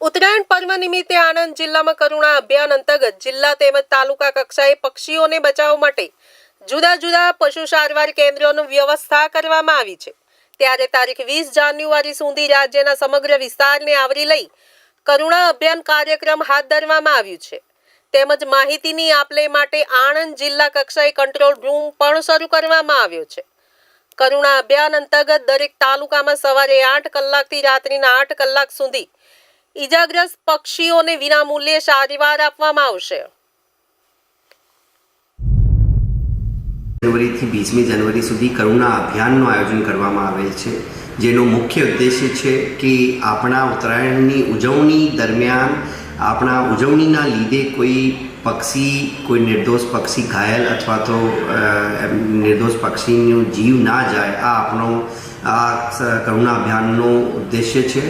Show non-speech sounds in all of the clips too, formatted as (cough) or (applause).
ઉત્તરાયણ પર્વ નિમિત્તે આણંદ જિલ્લામાં કરુણા અભિયાન અંતર્ગત જિલ્લા તેમજ તાલુકા કક્ષાએ પક્ષીઓને બચાવવા માટે જુદા જુદા પશુ સારવાર કેન્દ્રોની વ્યવસ્થા કરવામાં આવી છે. ત્યારે તારીખ વીસ જાન્યુઆરી સુધી રાજ્યના સમગ્ર વિસ્તારને આવરી લઈ કરુણા અભિયાન કાર્યક્રમ હાથ ધરવામાં આવ્યું છે. તેમજ માહિતીની આપલે માટે આણંદ જિલ્લા કક્ષાએ કંટ્રોલ રૂમ પણ શરૂ કરવામાં આવ્યો છે. કરુણા અભિયાન અંતર્ગત દરેક તાલુકામાં સવારે આઠ કલાકથી રાત્રિના આઠ કલાક સુધી ઈજાગ્રસ્ત પક્ષીઓને વિનામૂલ્યે સારવાર આપવામાં આવશે. જનવરીથી બીજમી જનવરી સુધી કરુણા અભિયાનનું આયોજન કરવામાં આવેલ છે, જેનો મુખ્ય ઉદ્દેશ્ય છે કે આપણા ઉત્તરાયણની ઉજવણી દરમિયાન આપણા ઉજવણીના લીધે કોઈ પક્ષી, કોઈ નિર્દોષ પક્ષી ઘાયલ અથવા તો નિર્દોષ પક્ષીનું જીવ ના જાય, આ આપણો આ કરુણા અભિયાનનો ઉદ્દેશ્ય છે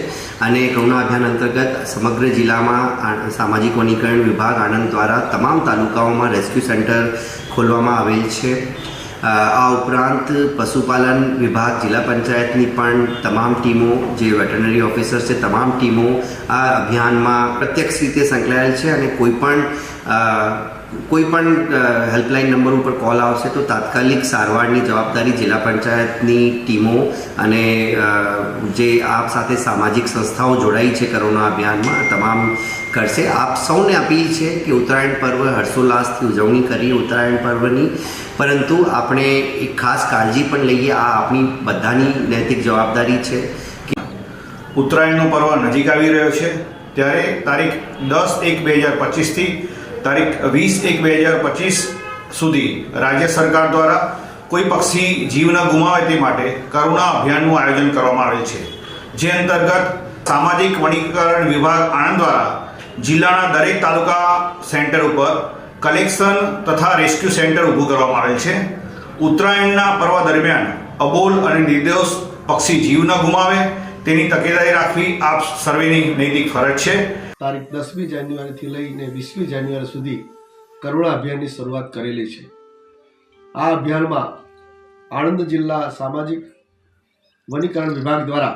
અને કરુણા અભિયાન અંતર્ગત સમગ્ર જિલ્લામાં સામાજિક વનીકરણ વિભાગ આણંદ દ્વારા તમામ તાલુકાઓમાં રેસ્ક્યુ સેન્ટર ખોલવામાં આવેલ છે. આ ઉપરાંત પશુપાલન વિભાગ, જિલ્લા પંચાયતની પણ તમામ ટીમો, જે વેટરનરી ઓફિસર છે, તમામ ટીમો આ અભિયાનમાં પ્રત્યક્ષ રીતે સંકળાયેલ છે અને કોઈ પણ કોઈ પણ હેલ્પલાઇન નંબર ઉપર કોલ આવશે તો તાત્કાલિક સારવારની જવાબદારી જિલ્લા પંચાયતની ટીમો અને જે આપ સાથે સામાજિક સંસ્થાઓ જોડાઈ છે કરોના અભિયાનમાં, તમામ કરશે. આપ સૌને અપીલ છે કે ઉત્તરાયણ પર્વ હર્ષોલ્લાસથી ઉજવણી કરીએ ઉત્તરાયણ પર્વની. પરંતુ આપણે એક ખાસ કાળજી પણ લઈએ, આ આપણી બધાની નૈતિક જવાબદારી છે ઉત્તરાયણનો પર્વ નજીક આવી રહ્યો છે. ત્યારે તારીખ દસ એક બે હજાર પચીસથી તારીખ વીસ એક બે હજાર પચીસ સુધી રાજ્ય સરકાર દ્વારા કોઈ પક્ષી જીવ ન ગુમાવે તે માટે કરુણા અભિયાનનું આયોજન કરવામાં આવેલ છે. જે અંતર્ગત સામાજિક વનીકરણ વિભાગ આણંદ દ્વારા જિલ્લાના દરેક તાલુકા સેન્ટર ઉપર કલેક્શન તથા રેસ્ક્યુ સેન્ટર ઊભું કરવામાં આવેલ છે. ઉત્તરાયણના પર્વ દરમિયાન અબોલ અને નિર્દોષ પક્ષી જીવ ન ગુમાવે તેની તકેદારી રાખવી આપ સર્વેની નૈતિક ફરજ છે. તારીખ દસમી જાન્યુઆરીથી લઈને વીસમી જાન્યુઆરી સુધી કરુણા અભિયાનની શરૂઆત કરેલી છે. આ અભિયાનમાં આણંદ જિલ્લા સામાજિક વનીકરણ વિભાગ દ્વારા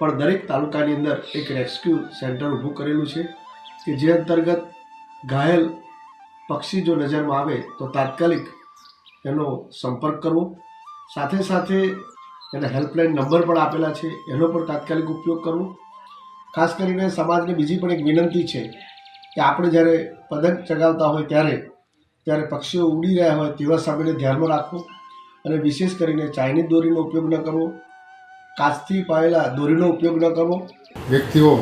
પણ દરેક તાલુકાની અંદર એક રેસ્ક્યુ સેન્ટર ઊભું કરેલું છે કે જે અંતર્ગત ઘાયલ પક્ષી જો નજરમાં આવે તો તાત્કાલિક એનો સંપર્ક કરવો. સાથે સાથે એના હેલ્પલાઇન નંબર પણ આપેલા છે. એનો પણ તાત્કાલિક ઉપયોગ કરવો. ખાસ કરીને સમાજને બીજી પણ એક વિનંતી છે કે આપણે જ્યારે પતંગ ચગાવતા હોય ત્યારે ત્યારે પક્ષીઓ ઉડી રહ્યા હોય તેવા સમયને ધ્યાનમાં રાખવું અને વિશેષ કરીને ચાઇનીઝ દોરીનો ઉપયોગ ન કરવો. કાચથી પાયેલા દોરીનો ઉપયોગ ન કરવો. વ્યક્તિઓ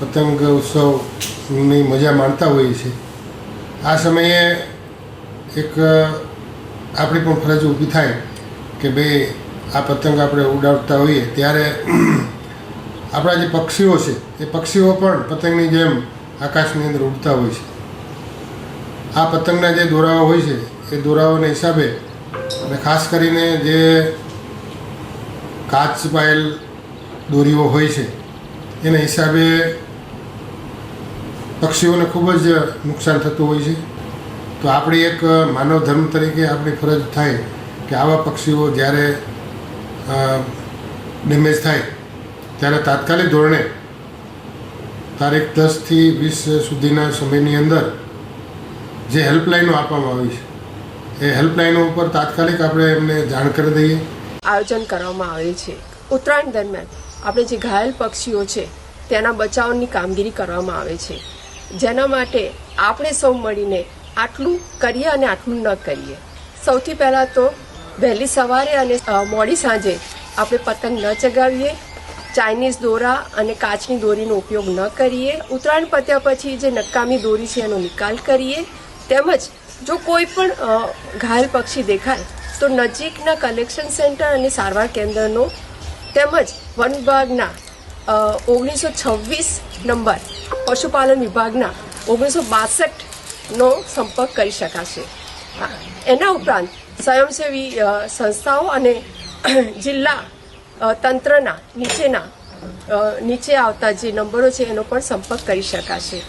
પતંગ ઉત્સવની મજા માણતા હોઈએ છે. આ સમયે એક, આપણી પણ ફરજ ઊભી થાય કે ભાઈ આ પતંગ આપણે ઉડાવતા હોઈએ ત્યારે (clears throat) આપણા જે પક્ષીઓ છે, એ પક્ષીઓ પણ પતંગની જેમ આકાશની અંદર ઉડતા હોય છે. આ પતંગના જે દોરાઓ હોય છે, એ દોરાઓના હિસાબે અને ખાસ કરીને જે કાચ પાયેલ દોરીઓ હોય છે, એના હિસાબે પક્ષીઓને ખૂબ જ નુકસાન થતું હોય છે. તો આપણી એક માનવ ધર્મ તરીકે આપણી ફરજ થાય કે આવા પક્ષીઓ જ્યારે ડેમેજ થાય. ત્યારે તાત્કાલિક ધોરણે તારીખ દસથી વીસ સુધીના સમયની અંદર જે હેલ્પલાઇનો આપવામાં આવી છે, એ હેલ્પલાઇનો ઉપર તાત્કાલિક આપણે એમને જાણ કરી દઈએ. આયોજન કરવામાં આવે છે. ઉત્તરાયણ દરમિયાન આપણે જે ઘાયલ પક્ષીઓ છે, તેના બચાવની કામગીરી કરવામાં આવે છે. જેના માટે આપણે સૌ મળીને આટલું કરીએ અને આટલું ન કરીએ. સૌથી પહેલાં તો વહેલી સવારે અને મોડી સાંજે આપણે પતંગ ન ચગાવીએ ચાઇનીઝ દોરા અને કાચની દોરીનો ઉપયોગ ન કરીએ ઉત્તરાયણ પત્યા પછી જે નકામી દોરી છે એનો નિકાલ કરીએ તેમજ જો કોઈ પણ ઘાયલ પક્ષી દેખાય તો નજીકના કલેક્શન સેન્ટર અને સારવાર કેન્દ્રનો તેમજ વન વિભાગના ઓગણીસો છવ્વીસ નંબર પશુપાલન વિભાગના ઓગણીસો બાસઠનો સંપર્ક કરી શકાશે. હા, એના ઉપરાંત સ્વયંસેવી સંસ્થાઓ અને (clears throat) જિલ્લા તંત્રના નીચેના નીચે આવતા જે નંબરો છે એનો પણ સંપર્ક કરી શકાશે.